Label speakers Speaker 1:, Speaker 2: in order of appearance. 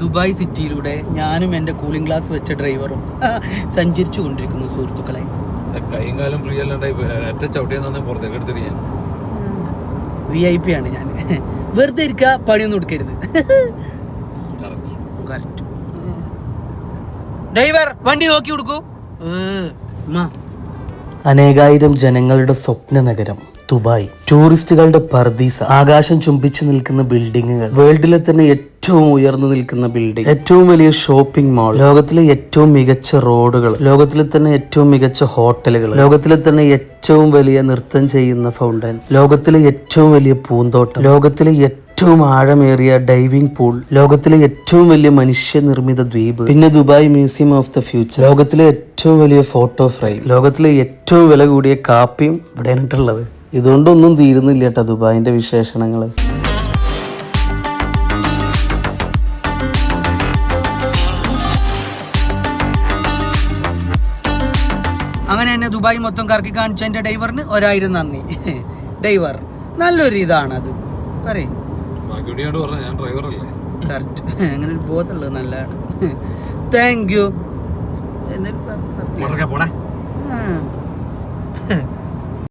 Speaker 1: Dubai സിറ്റിയിലൂടെ ഞാനും എന്റെ cooling glass വെച്ച ഡ്രൈവറും സഞ്ചരിച്ചു കൊണ്ടിരിക്കുന്നു സുഹൃത്തുക്കളെ.
Speaker 2: കൈയും കാലം ഫ്രീ അല്ലാണ്ടായി പുറത്തേക്ക് എടുത്തിട്ട് ഞാൻ.
Speaker 1: വി ഐ പി ആണ് ഞാൻ. വെറുതെ ഇരിക്കുക പണിയൊന്നും എടുക്കരുത്. ഡ്രൈവർ വണ്ടി നോക്കി കൊടുക്കൂ. അനേകായിരം ജനങ്ങളുടെ സ്വപ്ന നഗരം ദുബായ്. ടൂറിസ്റ്റുകളുടെ പർദീസ ആകാശം ചുംബിച്ചു നിൽക്കുന്ന ബിൽഡിങ്ങുകൾ. വേൾഡിലെ തന്നെ ഏറ്റവും ഉയർന്നു നിൽക്കുന്ന ബിൽഡിംഗ് ഏറ്റവും വലിയ ഷോപ്പിംഗ് മാൾ ലോകത്തിലെ ഏറ്റവും മികച്ച റോഡുകൾ. ലോകത്തിലെ തന്നെ ഏറ്റവും മികച്ച ഹോട്ടലുകൾ. ലോകത്തിലെ തന്നെ ഏറ്റവും വലിയ നൃത്തം ചെയ്യുന്ന ഫൗണ്ടൻ ലോകത്തിലെ ഏറ്റവും വലിയ പൂന്തോട്ടം. ലോകത്തിലെ ഏറ്റവും ആഴമേറിയ ഡൈവിംഗ് പൂൾ ലോകത്തിലെ ഏറ്റവും വലിയ മനുഷ്യനിർമ്മിത ദ്വീപ്. പിന്നെ Dubai museum of the future ലോകത്തിലെ ഏറ്റവും വലിയ ഫോട്ടോ ഫ്രെയിം ലോകത്തിലെ ഏറ്റവും വില കൂടിയ കാപ്പിയും ഇവിടെ ഇതുകൊണ്ടൊന്നും തീരുന്നില്ല കേട്ടോ ദുബായിന്റെ വിശേഷണങ്ങൾ അങ്ങനെ തന്നെ ദുബായ് മൊത്തം കറക്കി കാണിച്ച എന്റെ ഡ്രൈവറിന് ഒരായിരം നന്ദി. ഡ്രൈവർ നല്ലൊരു ഇതാണ് അത് പറയും കറക്റ്റ് അങ്ങനെ ഒരു ബോധമുള്ളത് നല്ലതാണ്. താങ്ക് യു എന്നിട്ട്